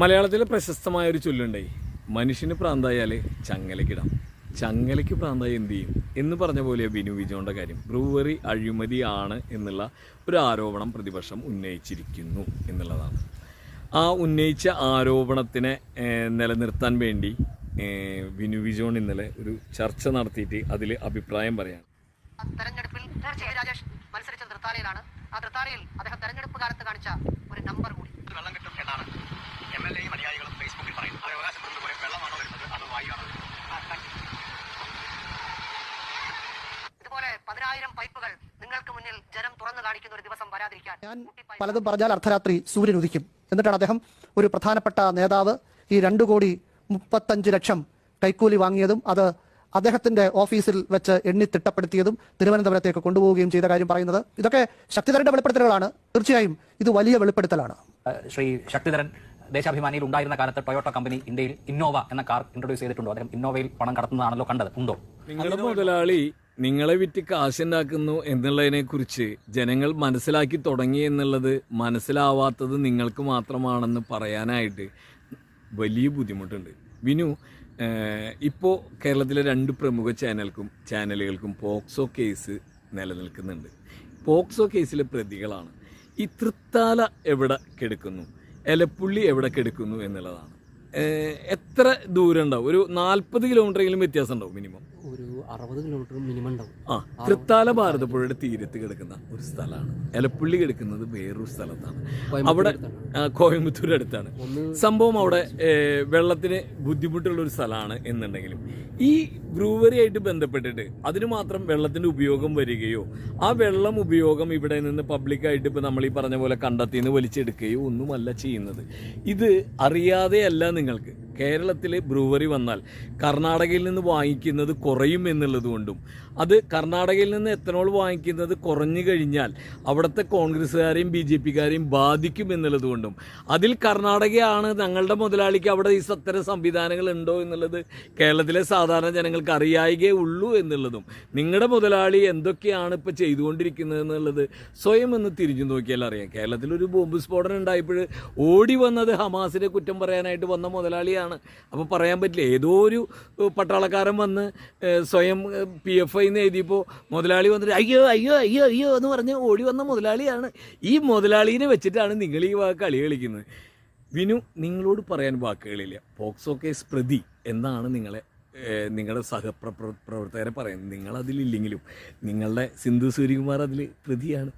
മലയാളത്തിലെ പ്രശസ്തമായ ഒരു ചൊല്ലുണ്ടേ മനുഷ്യന് പ്രാന്തായാൽ ചങ്ങലക്കിടാം ചങ്ങലയ്ക്ക് പ്രാന്തായി എന്ത് ചെയ്യും? എന്ന് പറഞ്ഞ പോലെ ബിനു വിജോന്റെ കാര്യം. ബ്രൂവറി അഴിമതിയാണ് എന്നുള്ള ഒരു ആരോപണം പ്രതിപക്ഷം ഉന്നയിച്ചിരിക്കുന്നു എന്നുള്ളതാണ്. ആ ഉന്നയിച്ച ആരോപണത്തിനെ നിലനിർത്താൻ വേണ്ടി ബിനു വിജോൺ ഇന്നലെ ഒരു ചർച്ച നടത്തിയിട്ട് അതിൽ അഭിപ്രായം പറയാണ്. തെരഞ്ഞെടുപ്പിൽ തീർച്ചയായും രാജേഷ് മത്സരിച്ച തൃത്താലയിലാണ് ആ തൃത്താലയിൽ അദ്ദേഹം തെരഞ്ഞെടുപ്പ് കാലത്ത് കാണിച്ച ഒരു നമ്പർ കൂടി. പതിനായിരം പൈപ്പുകൾ നിങ്ങൾക്ക് മുന്നിൽ ജനം തുറന്നു കാണിക്കുന്ന ഒരു ദിവസം വരാതിരിക്കാൻ ഞാൻ പലതും പറഞ്ഞാൽ അർദ്ധരാത്രി സൂര്യൻ ഉദിക്കും. എന്നിട്ടാണ് അദ്ദേഹം ഒരു പ്രധാനപ്പെട്ട നേതാവ് ഈ രണ്ടു കോടി മുപ്പത്തഞ്ച് ലക്ഷം കൈക്കൂലി വാങ്ങിയതും അത് അദ്ദേഹത്തിന്റെ ഓഫീസിൽ വെച്ച് എണ്ണി തിട്ടപ്പെടുത്തിയതും തിരുവനന്തപുരത്തേക്ക് കൊണ്ടുപോവുകയും ചെയ്ത കാര്യം പറയുന്നത്. ഇതൊക്കെ ശക്തിധരന്റെ വെളിപ്പെടുത്തലുകളാണ്. തീർച്ചയായും ഇത് വലിയ വെളിപ്പെടുത്തലാണ്. ശ്രീ ശക്തിധരൻ ദേശാഭിമാനിയിൽ ഉണ്ടായിരുന്ന കാലത്ത് ടൊയോട്ട കമ്പനി ഇന്ത്യയിൽ ഇന്നോവ എന്ന കാർ ഇൻട്രൊഡ്യൂസ് ചെയ്തിട്ടുണ്ടോ? അദ്ദേഹം ഇന്നോവയിൽ പണം കടത്തുന്നതാണല്ലോ കണ്ടത്. ഉണ്ടോ? നിങ്ങളുടെ മുതലാളി നിങ്ങളെ വിറ്റ് കാശുണ്ടാക്കുന്നു എന്നുള്ളതിനെ കുറിച്ച് ജനങ്ങൾ മനസ്സിലാക്കി തുടങ്ങി എന്നുള്ളത് മനസ്സിലാവാത്തത് നിങ്ങൾക്ക് മാത്രമാണെന്ന് പറയാനായിട്ട് വലിയ ബുദ്ധിമുട്ടുണ്ട്. വിനു ഇപ്പോൾ കേരളത്തിലെ രണ്ട് പ്രമുഖ ചാനൽക്കും ചാനലുകൾക്കും പോക്സോ കേസ് നിലനിൽക്കുന്നുണ്ട്. പോക്സോ കേസിലെ പ്രതികളാണ്. ഈ തൃത്താല എവിടെ കിടക്കുന്നു? എലപ്പുള്ളി എവിടെ കിടക്കുന്നു എന്നുള്ളതാണ്. എത്ര ദൂരം ഉണ്ടാവും ഒരു നാൽപ്പത് കിലോമീറ്ററെങ്കിലും വ്യത്യാസം ഉണ്ടാവും മിനിമം. ഒരു അറുപത് കിലോമീറ്റർ മിനിമം ഉണ്ടാവും. ആ തൃത്താല ഭാരതപ്പുഴയുടെ തീരത്ത് കിടക്കുന്ന ഒരു സ്ഥലമാണ്. എലപ്പുള്ളി കിടക്കുന്നത് വേറൊരു സ്ഥലത്താണ്. അവിടെ കോയമ്പത്തൂർ അടുത്താണ്. സംഭവം അവിടെ വെള്ളത്തിന് ബുദ്ധിമുട്ടുള്ള ഒരു സ്ഥലമാണ് എന്നുണ്ടെങ്കിലും. ഈ ബ്രൂവറി ആയിട്ട് ബന്ധപ്പെട്ടിട്ട് അതിന് മാത്രം വെള്ളത്തിന്റെ ഉപയോഗം വരികയോ ആ വെള്ളം ഉപയോഗം ഇവിടെ നിന്ന് പബ്ലിക്കായിട്ട് ഇപ്പൊ നമ്മൾ ഈ പറഞ്ഞ പോലെ കണ്ടെത്തി നിന്ന് വലിച്ചെടുക്കുകയോ ഒന്നുമല്ല ചെയ്യുന്നത്. ഇത് അറിയാതെയല്ല നിങ്ങൾക്ക് കേരളത്തിൽ ബ്രൂവറി വന്നാൽ കർണാടകയിൽ നിന്ന് വാങ്ങിക്കുന്നത് കുറയും എന്നുള്ളത് കൊണ്ടും. അത് കർണാടകയിൽ നിന്ന് എത്തനോൾ വാങ്ങിക്കുന്നത് കുറഞ്ഞു കഴിഞ്ഞാൽ അവിടുത്തെ കോൺഗ്രസ്സുകാരെയും ബി ജെ പിക്കാരെയും ബാധിക്കും എന്നുള്ളതുകൊണ്ടും അതിൽ കർണാടകയാണ് ഞങ്ങളുടെ മുതലാളിക്ക് അവിടെ ഈ അത്തരം സംവിധാനങ്ങൾ ഉണ്ടോ എന്നുള്ളത് കേരളത്തിലെ സാധാരണ ജനങ്ങൾക്ക് അറിയായികേ ഉള്ളൂ എന്നുള്ളതും. നിങ്ങളുടെ മുതലാളി എന്തൊക്കെയാണ് ഇപ്പോൾ ചെയ്തുകൊണ്ടിരിക്കുന്നത് എന്നുള്ളത് സ്വയം ഒന്ന് തിരിഞ്ഞു നോക്കിയാൽ അറിയാം. കേരളത്തിൽ ഒരു ബോംബ് സ്ഫോടനം ഉണ്ടായപ്പോൾ ഓടി വന്നത് ഹമാസിനെ കുറ്റം പറയാനായിട്ട് വന്ന മുതലാളിയാണ്. അപ്പോൾ പറയാൻ പറ്റില്ല. ഏതോ ഒരു പട്ടാളക്കാരൻ വന്ന് ഏഹ്, സ്വയം പി എഫ് ഐ എഴുതിയപ്പോൾ മുതലാളി വന്നിട്ട് അയ്യോ അയ്യോ അയ്യോ അയ്യോ എന്ന് പറഞ്ഞ് ഓടി വന്ന മുതലാളിയാണ്. ഈ മുതലാളിനെ വെച്ചിട്ടാണ് നിങ്ങൾ ഈ വാക്ക് കളി കളിക്കുന്നത്. വിനു നിങ്ങളോട് പറയാൻ വാക്കുകളില്ല. പോക്സോ കേസ് പ്രതി എന്നാണ് നിങ്ങളെ നിങ്ങളുടെ സഹപ്ര പ്ര- പ്രവർത്തകരെ പറയുന്നത് നിങ്ങളതിലില്ലെങ്കിലും നിങ്ങളുടെ സിന്ധു സൂര്യകുമാർ അതിൽ പ്രതിയാണ്.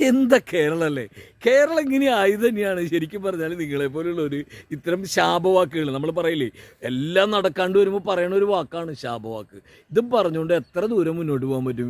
എന്താ കേരളം അല്ലേ? കേരളം ഇങ്ങനെ ആയി തന്നെയാണ്. ശരിക്കും പറഞ്ഞാൽ നിങ്ങളെപ്പോലുള്ള ഒരു ഇത്തരം ശാപവാക്കുകൾ നമ്മൾ പറയില്ലേ എല്ലാം നടക്കാണ്ട് വരുമ്പോൾ പറയണ ഒരു വാക്കാണ് ശാപവാക്ക്. ഇതും പറഞ്ഞുകൊണ്ട് എത്ര ദൂരം മുന്നോട്ട് പോകാൻ പറ്റും?